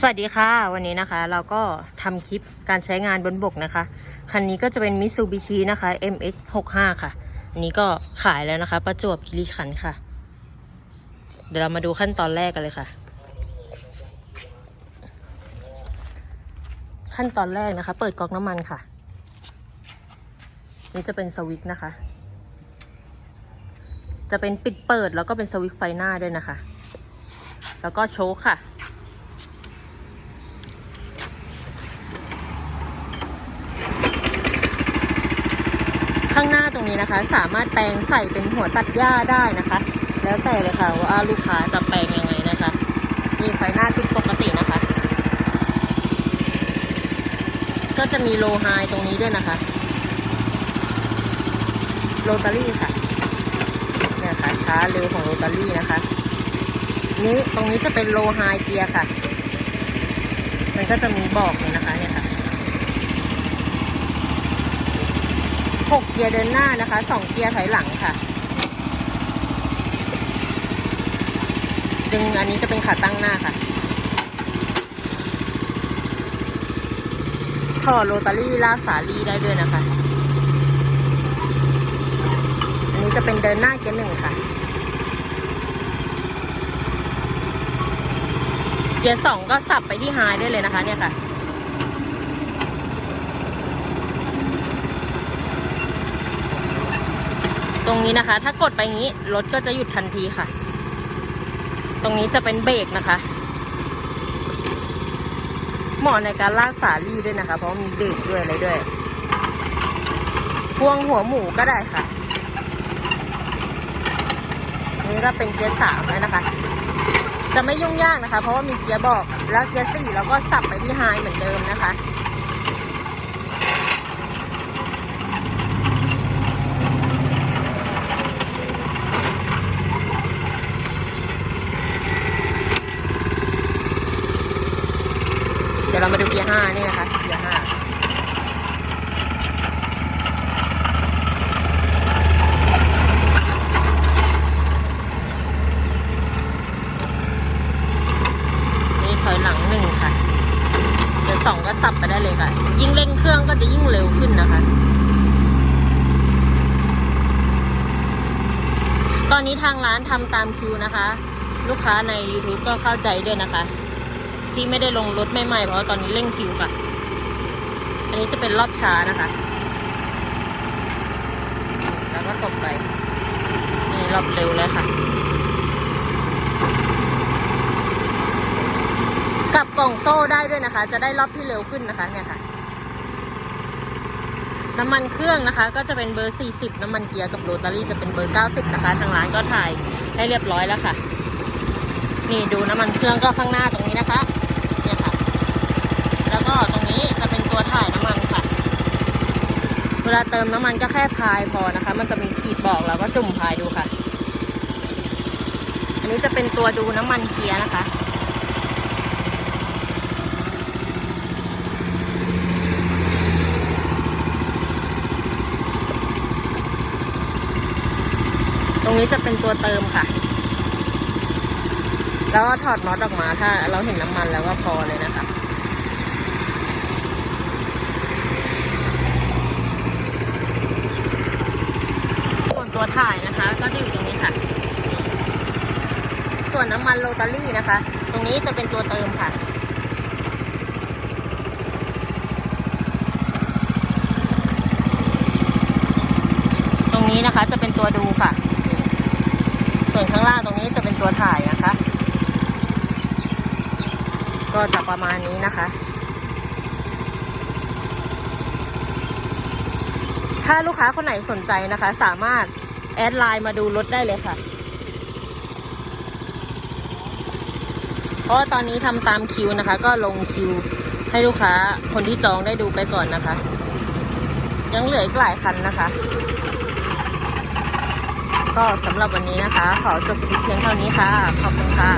สวัสดีค่ะ วันนี้นะคะเราก็ทำคลิปการใช้งานบนบกนะคะ คันนี้ก็จะเป็น Mitsubishi นะคะ MS 6 5ค่ะ อันนี้ก็ขายแล้วนะคะ ประจวบคีรีขันธ์ค่ะ เดี๋ยวเรามาดูขั้นตอนแรกกันเลยค่ะ ขั้นตอนแรกนะคะ เปิดก๊อกน้ำมันค่ะ นี่จะเป็นสวิตช์นะคะ จะเป็นปิดเปิดแล้วก็เป็นสวิตช์ไฟหน้าด้วยนะคะ แล้วก็โชคค่ะ ข้างหน้าตรงนี้นะคะ สามารถแปลงใส่เป็นหัวตัดหญ้าได้นะคะ แล้วแต่เลยค่ะว่าลูกค้าจะแปลงยังไงนะคะนี่ไฟหน้าติดปกตินะคะ ก็จะมีโลไฮตรงนี้ด้วยนะคะ โรตารี่ค่ะ เนี่ยค่ะช้าเร็วของโรตารี่นะคะ นี้ตรงนี้จะเป็นโลไฮเกียร์ค่ะ มันก็จะมีบอกเลยนะคะเนี่ยค่ะ หกเกียร์เดินหน้านะคะสองเกียร์ถอยหลังค่ะ ดึงอันนี้จะเป็นขาตั้งหน้าค่ะถอดโรตารี่ลากสาลีได้ด้วยนะคะ อันนี้จะเป็นเดินหน้าเกียร์หนึ่งค่ะ เกียร์สองก็สับไปที่ไฮได้เลยนะคะเนี่ยค่ะ ตรงนี้นะคะ ถ้ากดไปงี้รถก็จะหยุดทันทีค่ะ ตรงนี้จะเป็นเบรกนะคะเหมาะในการลากสาลี่ด้วยนะคะ เพราะมีเบรกด้วยอะไรด้วยพวงหัวหมูก็ได้ค่ะนนี้ก็เป็นเกียร์สามแล้วนะคะ จะไม่ยุ่งยากนะคะ เพราะว่ามีเกียร์บอก แล้วเกียร์สี่เราก็สับไปที่ไฮเหมือนเดิมนะคะ เรามาดูเกียร์ห้านี่นะคะ เกียร์ห้านี่ถอยหลังหนึ่งค่ะ เดี๋ยวสองก็สับไปได้เลยค่ะ ยิ่งเร่งเครื่องก็จะยิ่งเร็วขึ้นนะคะ ตอนนี้ทางร้านทำตามคิวนะคะ ลูกค้าใน YouTube ก็เข้าใจด้วยนะคะ ที่ไม่ได้ลงรถใหม่ๆเพราะว่าตอนนี้เร่งคิวค่ะ อันนี้จะเป็นรอบช้านะคะ แล้วก็ตบไป นี่รอบเร็วเลยค่ะกลับกล่องโซ่ได้ด้วยนะคะ จะได้รอบที่เร็วขึ้นนะคะ เนี่ยค่ะ น้ำมันเครื่องนะคะ ก็จะเป็นเบอร์ 40 น้ำมันเกียร์กับโรตารี่จะเป็นเบอร์ 90 นะคะ ทางร้านก็ถ่ายให้เรียบร้อยแล้วค่ะ นี่ดูน้ำมันเครื่องก็ข้างหน้าตรงนี้นะคะเนี่ยค่ะ แล้วก็ตรงนี้จะเป็นตัวถ่ายน้ำมันค่ะ เวลาเติมน้ำมันก็แค่พายพอนะคะ มันจะมีขีดบอกแล้วก็จุ่มพายดูค่ะ อันนี้จะเป็นตัวดูน้ำมันเกียร์นะคะตรงนี้จะเป็นตัวเติมค่ะ แล้วก็ถอดน็อตออกมาถ้าเราเห็นน้ำมันแล้วก็พอเลยนะคะส่วนตัวถ่ายนะคะ ก็จะอยู่ตรงนี้ค่ะ ส่วนน้ำมันโรตารี่นะคะ ตรงนี้จะเป็นตัวเติมค่ะตรงนี้นะคะจะเป็นตัวดูค่ะ ส่วนข้างล่างตรงนี้จะเป็นตัวถ่ายนะคะ ก็จะประมาณนี้นะคะ ถ้าลูกค้าคนไหนสนใจนะคะ สามารถแอดไลน์มาดูรถได้เลยค่ะ เพราะตอนนี้ทำตามคิวนะคะ ก็ลงคิวให้ลูกค้าคนที่จองได้ดูไปก่อนนะคะ ยังเหลืออีกหลายคันนะคะ ก็สำหรับวันนี้นะคะ ขอจบคลิปเพียงเท่านี้ค่ะ ขอบคุณค่ะ